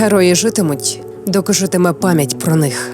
Герої житимуть, доки житиме пам'ять про них.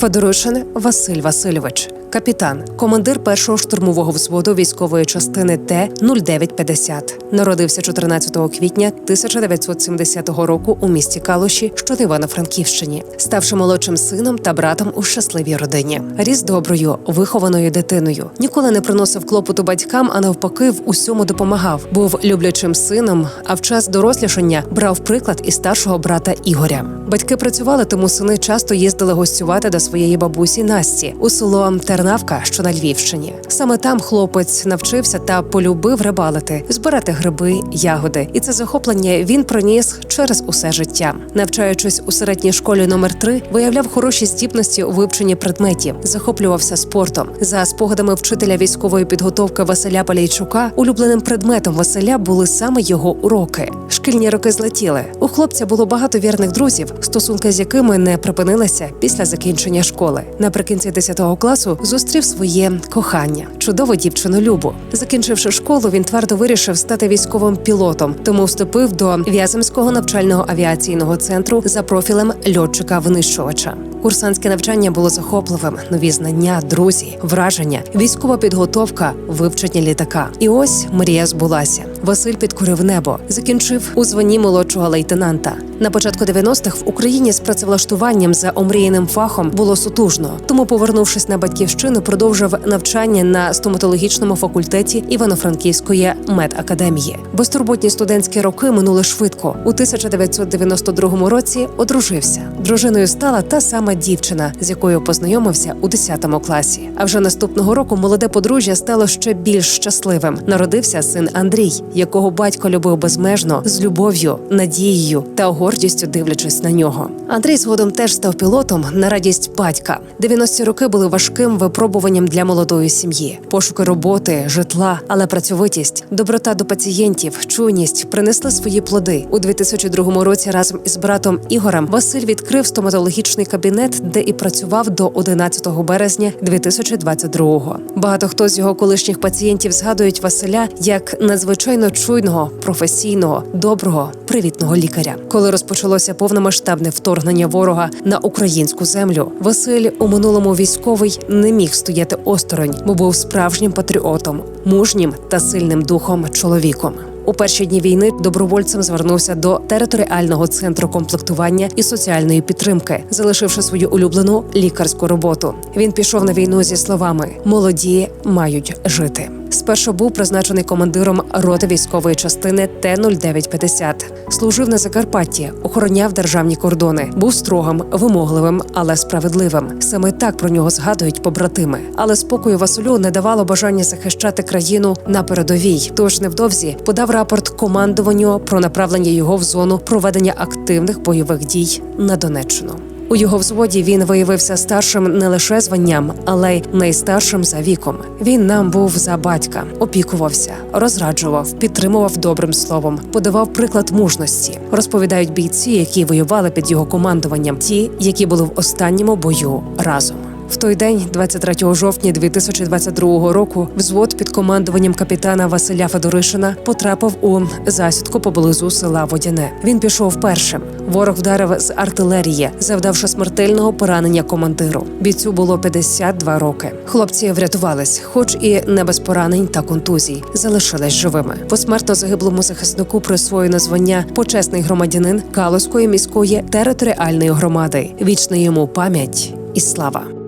Федоришин Василь Васильович, капітан, командир першого штурмового взводу військової частини Т 0950 Народився 14 квітня 1970 року у місті Калуші, що на Івано-Франківщині, ставши молодшим сином та братом у щасливій родині. Ріс доброю, вихованою дитиною. Ніколи не приносив клопоту батькам, а навпаки, в усьому допомагав. Був люблячим сином, а в час дорослішання брав приклад із старшого брата Ігоря. Батьки працювали, тому сини часто їздили гостювати до своєї бабусі Насті у село Тернавка, що на Львівщині. Саме там хлопець навчився та полюбив рибалити, збирати гриби, ягоди. І це захоплення він проніс через усе життя. Навчаючись у середній школі номер 3 виявляв хороші здібності у вивченні предметів, захоплювався спортом. За спогадами вчителя військової підготовки Василя Палійчука, улюбленим предметом Василя були саме його уроки. Шкільні роки злетіли. У хлопця було багато вірних друзів, стосунки з якими не припинилися після закінчення школи. Наприкінці 10 класу зустрів своє кохання, чудову дівчину Любу. Закінчивши школу, він твердо вирішив стати військовим пілотом, тому вступив до В'яземського навчального авіаційного центру за профілем льотчика-винищувача. Курсантське навчання було захопливим: нові знання, друзі, враження, військова підготовка, вивчення літака. І ось мрія збулася. Василь підкорив небо, закінчив у званні молодшого лейтенанта. На початку 90-х в Україні з працевлаштуванням за омріяним фахом було сутужно. Тому, повернувшись на батьківщину, продовжив навчання на стоматологічному факультеті Івано-Франківської медакадемії. Безтурботні студентські роки минули швидко. У 1992 році одружився. Дружиною стала та сама дівчина, з якою познайомився у 10 класі. А вже наступного року молоде подружжя стало ще більш щасливим. Народився син Андрій, якого батько любив безмежно, з любов'ю, надією та гордістю дивлячись на нього. Андрій згодом теж став пілотом на радість батька. 90-ті роки були важким випробуванням для молодої сім'ї, пошуки роботи, житла, але працьовитість, доброта до пацієнтів, чуйність принесли свої плоди у 2002 році. Разом із братом Ігорем Василь відкрив стоматологічний кабінет, де і працював до 11 березня 2022-го. Багато хто з його колишніх пацієнтів згадують Василя як надзвичайно чуйного, професійного, доброго, привітного лікаря. Коли розпочалося повномасштабне вторгнення ворога на українську землю, Василь у минулому військовий не міг стояти осторонь, бо був справжнім патріотом, мужнім та сильним духом чоловіком. У перші дні війни добровольцем звернувся до територіального центру комплектування і соціальної підтримки, залишивши свою улюблену лікарську роботу. Він пішов на війну зі словами: молоді мають жити. Спершу був призначений командиром роти військової частини Т-0950. Служив на Закарпатті, охороняв державні кордони, був строгим, вимогливим, але справедливим. Саме так про нього згадують побратими. Але спокою Василю не давало бажання захищати країну на передовій. Тож невдовзі подав рапорт командуванню про направлення його в зону проведення активних бойових дій на Донеччину. У його взводі він виявився старшим не лише званням, але й найстаршим за віком. Він нам був за батька, опікувався, розраджував, підтримував добрим словом, подавав приклад мужності. Розповідають бійці, які воювали під його командуванням, ті, які були в останньому бою разом. В той день, 23 жовтня 2022 року, взвод під командуванням капітана Василя Федоришина потрапив у засідку поблизу села Водяне. Він пішов першим. Ворог вдарив з артилерії, завдавши смертельного поранення командиру. Бійцю було 52 роки. Хлопці врятувались, хоч і не без поранень та контузій, залишились живими. Посмертно загиблому захиснику присвоєно звання почесний громадянин Калузької міської територіальної громади. Вічна йому пам'ять і слава.